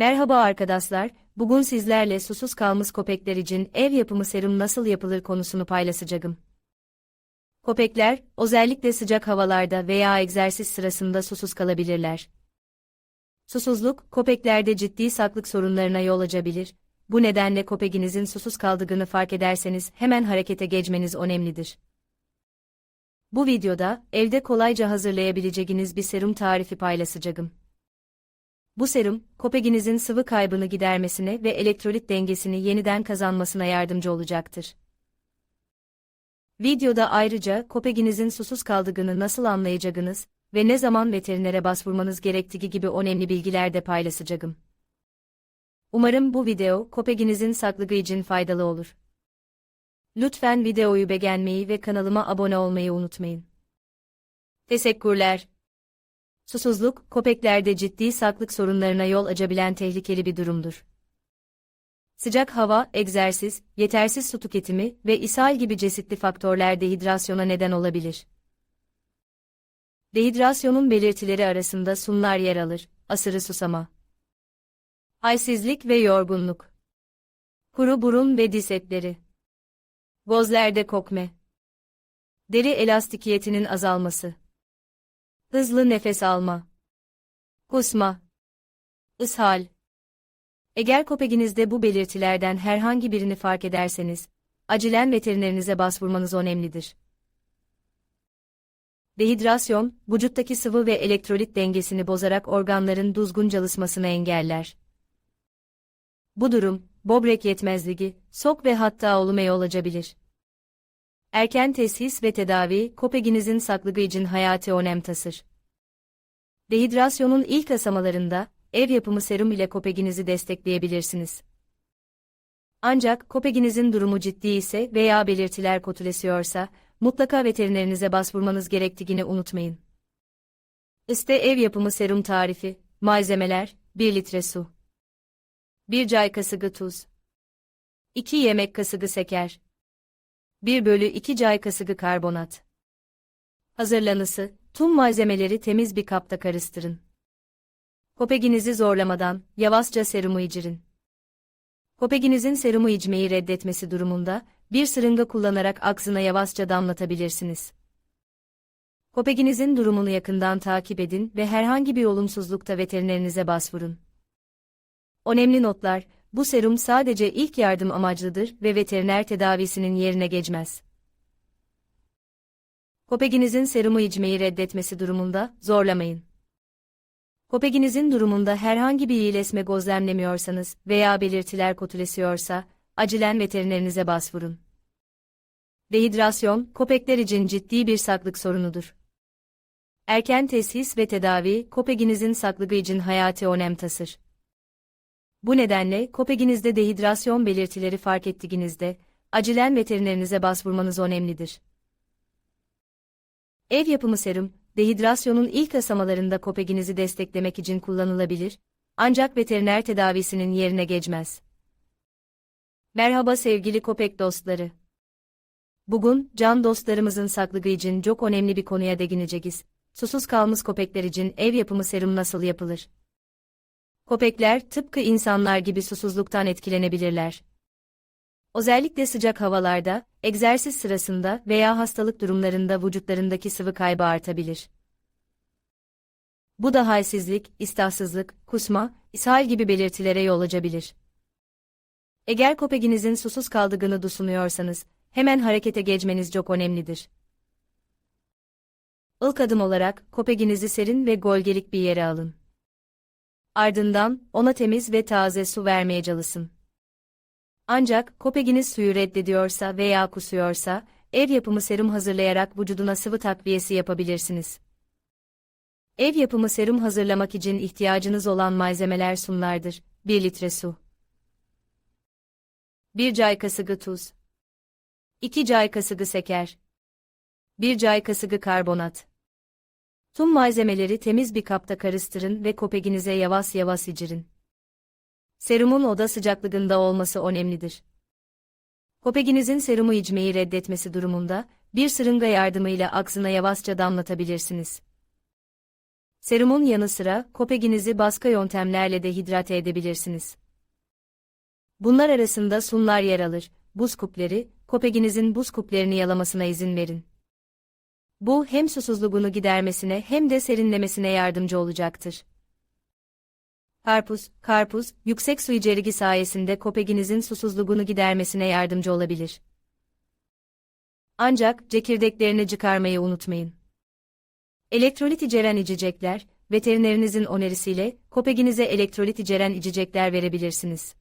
Merhaba arkadaşlar, bugün sizlerle susuz kalmış köpekler için ev yapımı serum nasıl yapılır konusunu paylaşacağım. Köpekler, özellikle sıcak havalarda veya egzersiz sırasında susuz kalabilirler. Susuzluk, köpeklerde ciddi sağlık sorunlarına yol açabilir. Bu nedenle köpeğinizin susuz kaldığını fark ederseniz hemen harekete geçmeniz önemlidir. Bu videoda evde kolayca hazırlayabileceğiniz bir serum tarifi paylaşacağım. Bu serum, köpeğinizin sıvı kaybını gidermesine ve elektrolit dengesini yeniden kazanmasına yardımcı olacaktır. Videoda ayrıca köpeğinizin susuz kaldığını nasıl anlayacağınız ve ne zaman veterinere başvurmanız gerektiği gibi önemli bilgiler de paylaşacağım. Umarım bu video köpeğinizin sağlığı için faydalı olur. Lütfen videoyu beğenmeyi ve kanalıma abone olmayı unutmayın. Teşekkürler. Susuzluk, köpeklerde ciddi sağlık sorunlarına yol açabilen tehlikeli bir durumdur. Sıcak hava, egzersiz, yetersiz su tüketimi ve ishal gibi çeşitli faktörler dehidrasyona neden olabilir. Dehidrasyonun belirtileri arasında sunlar yer alır, asırı susama, halsizlik ve yorgunluk, kuru burun ve diz etleri, gözlerde kokme, deri elastikiyetinin azalması, hızlı nefes alma, kusma, ishal. Eğer köpeğinizde bu belirtilerden herhangi birini fark ederseniz, acilen veterinerinize başvurmanız önemlidir. Dehidrasyon, vücuttaki sıvı ve elektrolit dengesini bozarak organların düzgün çalışmasını engeller. Bu durum, böbrek yetmezliği, sok ve hatta ölüme yol açabilir. Erken teşhis ve tedavi, köpeğinizin sağlığı için hayati önem taşır. Dehidrasyonun ilk aşamalarında, ev yapımı serum ile köpeğinizi destekleyebilirsiniz. Ancak köpeğinizin durumu ciddi ise veya belirtiler kötüleşiyorsa, mutlaka veterinerinize başvurmanız gerektiğini unutmayın. İşte ev yapımı serum tarifi, malzemeler, 1 litre su. 1 çay kaşığı tuz. 2 yemek kaşığı şeker. 1 bölü 2 çay kaşığı karbonat. Hazırlanısı, tüm malzemeleri temiz bir kapta karıştırın. Köpeğinizi zorlamadan, yavaşça serumu içirin. Köpeğinizin serumu içmeyi reddetmesi durumunda, bir sırınga kullanarak ağzına yavaşça damlatabilirsiniz. Köpeğinizin durumunu yakından takip edin ve herhangi bir olumsuzlukta veterinerinize başvurun. Önemli notlar, bu serum sadece ilk yardım amaçlıdır ve veteriner tedavisinin yerine geçmez. Köpeğinizin serumu içmeyi reddetmesi durumunda zorlamayın. Köpeğinizin durumunda herhangi bir iyileşme gözlemlemiyorsanız veya belirtiler kötüleşiyorsa, acilen veterinerinize başvurun. Dehidrasyon, köpekler için ciddi bir sağlık sorunudur. Erken teşhis ve tedavi, köpeğinizin sağlığı için hayati önem taşır. Bu nedenle köpeğinizde dehidrasyon belirtileri fark ettiğinizde, acilen veterinerinize başvurmanız önemlidir. Ev yapımı serum, dehidrasyonun ilk aşamalarında köpeğinizi desteklemek için kullanılabilir, ancak veteriner tedavisinin yerine geçmez. Merhaba sevgili köpek dostları. Bugün, can dostlarımızın sağlığı için çok önemli bir konuya değineceğiz. Susuz kalmış köpekler için ev yapımı serum nasıl yapılır? Köpekler, tıpkı insanlar gibi susuzluktan etkilenebilirler. Özellikle sıcak havalarda, egzersiz sırasında veya hastalık durumlarında vücutlarındaki sıvı kaybı artabilir. Bu da halsizlik, iştahsızlık, kusma, ishal gibi belirtilere yol açabilir. Eğer köpeğinizin susuz kaldığını düşünüyorsanız, hemen harekete geçmeniz çok önemlidir. İlk adım olarak köpeğinizi serin ve gölgelik bir yere alın. Ardından ona temiz ve taze su vermeye çalışın. Ancak köpeğiniz suyu reddediyorsa veya kusuyorsa, ev yapımı serum hazırlayarak vücuduna sıvı takviyesi yapabilirsiniz. Ev yapımı serum hazırlamak için ihtiyacınız olan malzemeler sunlardır. 1 litre su. 1 çay kaşığı tuz. 2 çay kaşığı şeker. 1 çay kaşığı karbonat. Tüm malzemeleri temiz bir kapta karıştırın ve köpeğinize yavaş yavaş içirin. Serumun oda sıcaklığında olması önemlidir. Köpeğinizin serumu içmeyi reddetmesi durumunda, bir sırınga yardımıyla ağzına yavaşça damlatabilirsiniz. Serumun yanı sıra kopeginizi başka yöntemlerle de hidrate edebilirsiniz. Bunlar arasında sunlar yer alır. Buz kupleri, kopeginizin buz kuplerini yalamasına izin verin. Bu hem susuzluğunu gidermesine hem de serinlemesine yardımcı olacaktır. Karpuz, karpuz, yüksek su içerigi sayesinde kopeginizin susuzluğunu gidermesine yardımcı olabilir. Ancak çekirdeklerini çıkarmayı unutmayın. Elektrolit içeren içecekler, veterinerinizin önerisiyle kopeginize elektrolit içeren içecekler verebilirsiniz.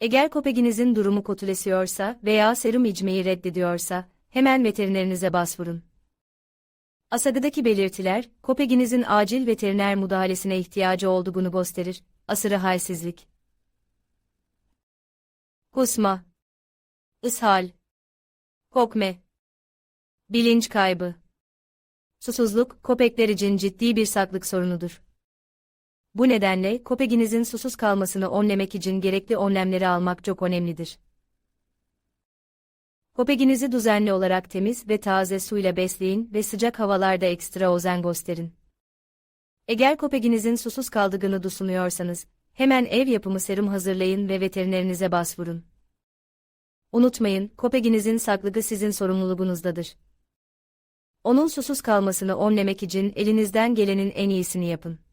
Eğer kopeginizin durumu kötüleşiyorsa veya serum içmeyi reddediyorsa, hemen veterinerinize başvurun. Asadaki belirtiler, kopeginizin acil veteriner müdahalesine ihtiyacı olduğunu gösterir. Asırı halsizlik. Kusma. ishal, Kokme. Bilinç kaybı. Susuzluk, köpekler için ciddi bir saklık sorunudur. Bu nedenle köpeğinizin susuz kalmasını önlemek için gerekli önlemleri almak çok önemlidir. Köpeğinizi düzenli olarak temiz ve taze suyla besleyin ve sıcak havalarda ekstra özen gösterin. Eğer köpeğinizin susuz kaldığını düşünüyorsanız, hemen ev yapımı serum hazırlayın ve veterinerinize başvurun. Unutmayın, köpeğinizin saklığı sizin sorumluluğunuzdadır. Onun susuz kalmasını önlemek için elinizden gelenin en iyisini yapın.